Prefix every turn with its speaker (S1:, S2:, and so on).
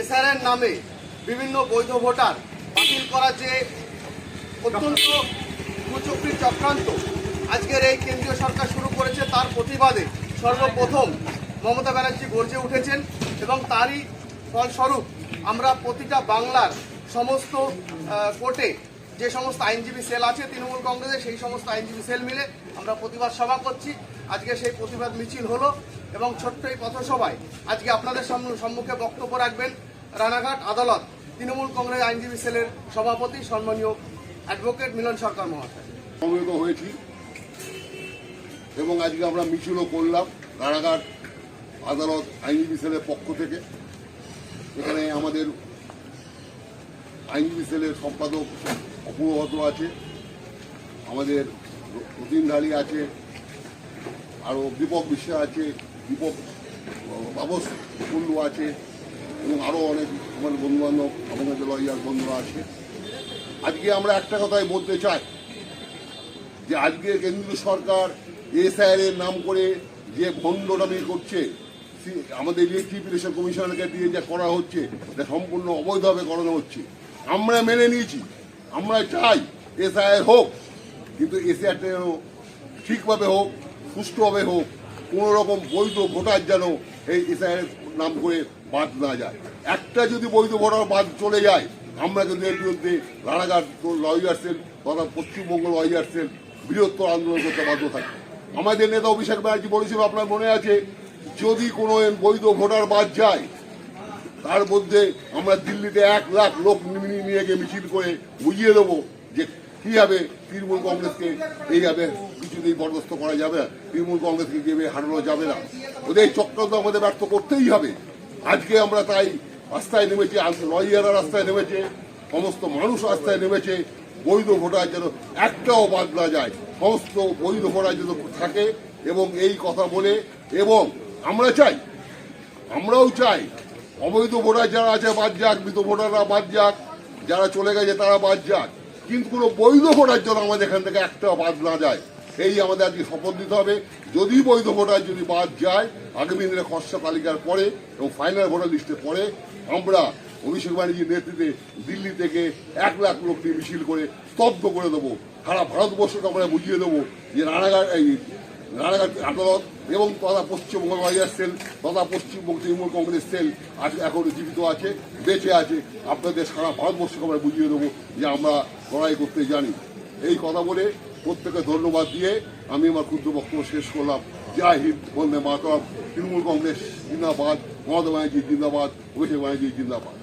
S1: এসআরএর নামে বিভিন্ন বৈধ ভোটার বাতিল করা যে অত্যন্ত কুচক্রী চক্রান্ত আজকের এই কেন্দ্রীয় সরকার শুরু করেছে, তার প্রতিবাদে সর্বপ্রথম মমতা ব্যানার্জি গর্জে উঠেছেন এবং তারই ফলস্বরূপ আমরা প্রতিটা বাংলার সমস্ত কোর্টে যে সমস্ত আইনজীবী সেল আছে, তৃণমূল কংগ্রেসের সেই সমস্ত আইনজীবী সেল মিলে আমরা প্রতিবাদ সভা করছি। আজকে সেই প্রতিবাদ মিছিল হলো এবং ছোট্ট এই পথসভায় আজকে আপনাদের সম্মুখে বক্তব্য রাখবেন। রানাঘাট আদালত তৃণমূল কংগ্রেস আইনজীবী সেলের সভাপতি সম্মানীয় অ্যাডভোকেট মিলন সরকার মহাশয়।
S2: হয়েছি এবং আজকে আমরা মিছিলও করলাম রানাঘাট আদালত আইনজীবী সেলের পক্ষ থেকে। এখানে আমাদের আইনজীবী সেলের সম্পাদক অপূর্বত আছে, আমাদের রতিন ঢালি আছে আরও দীপক বিশ্বাস আছে, দীপক বাবস কুল্লু আছে এবং আরও অনেক আমাদের বন্ধুবান্ধব, আমাদের লয়ার বন্ধুরা আছে। আজকে আমরা একটা কথাই বলতে চাই, যে আজকে কেন্দ্রীয় সরকার এসআইআর এর নাম করে যে ভণ্ডটামি করছে আমাদের ইলেকট্রিক ইলেকশন কমিশনারকে দিয়ে যা করা হচ্ছে, এটা সম্পূর্ণ অবৈধভাবে করানো হচ্ছে। আমরা মেনে নিয়েছি, আমরা চাই এসআইআর হোক, কিন্তু এসআইআরটা যেন ঠিকভাবে হোক, সুষ্ঠুভাবে হোক কোনো রকম বৈধ ভোটার যেন এই এসআইআর নাম করে বাদ না যায়। একটা যদি বৈধ ভোটার বাদ চলে যায়, আমরা কিন্তু এর বিরুদ্ধে রানাঘাট লয়ার্সের তথা পশ্চিমবঙ্গ লয়ার্সের বৃহত্তর আন্দোলন করতে বাধ্য থাকি। আমাদের নেতা অভিষেক ব্যানার্জি বলেছিল, আপনার মনে আছে? যদি কোনো বৈধ ভোটার বাদ যায়, তার মধ্যে আমরা দিল্লিতে এক লাখ লোক নিয়ে গিয়ে মিছিল করে বুঝিয়ে দেবো যে কীভাবে তৃণমূল কংগ্রেসকে এইভাবে কিছুতেই বরদাস্ত করা যাবে না, তৃণমূল কংগ্রেসকে যেভাবে হারানো যাবে না। ওদের চক্রান্ত আমাদের ব্যর্থ করতেই হবে। আজকে আমরা তাই রাস্তায় নেমেছি আজকে লয়াররা রাস্তায় নেমেছে, সমস্ত মানুষ রাস্তায় নেমেছে, বৈধ ভোটার যেন একটাও বাদ না যায়। সমস্ত বৈধ ভোটার যেন থাকে এবং এই কথা বলে, এবং আমরা চাই, আমরাও চাই, অবৈধ ভোটার যারা আছে বাদ যাক, মৃত ভোটাররা বাদ যাক, যারা চলে গেছে তারা বাদ যাক। কিন্তু কোনো বৈধ ভোটার যেন আমাদের এখান থেকে একটাও বাদ না যায়। এই আমাদের আজকে শপথ দিতে হবে। যদি বৈধ ভোটার যদি বাদ যায়, আগামী দিনে খসড়া তালিকার পরে এবং ফাইনাল ভোটার লিস্টে পরে আমরা অভিষেক ব্যানার্জির নেতৃত্বে দিল্লি থেকে এক লাখ লোক মিছিল করে স্তব্ধ করে দেবো। সারা ভারতবর্ষকে আমরা বুঝিয়ে দেবো যে রানাঘাট, এই রানাঘাট আদালত এবং তথা পশ্চিমবঙ্গ লয়ার সেল, তথা পশ্চিমবঙ্গ তৃণমূল কংগ্রেস সেল আজ এখন জীবিত আছে, বেঁচে আছে। আপনাদের সারা ভারতবর্ষকে আমরা বুঝিয়ে দেবো যে আমরা লড়াই করতে জানি। এই কথা বলে প্রত্যেকে ধন্যবাদ দিয়ে আমি আমার ক্ষুদ্র বক্তব্য শেষ করলাম। জয় হিন্দ, বন্দে মাতরম, তৃণমূল কংগ্রেস, জিন্দাবাদ, মমতা ব্যানার্জি, জিন্দাবাদ, অভিষেক ব্যানার্জি, জিন্দাবাদ।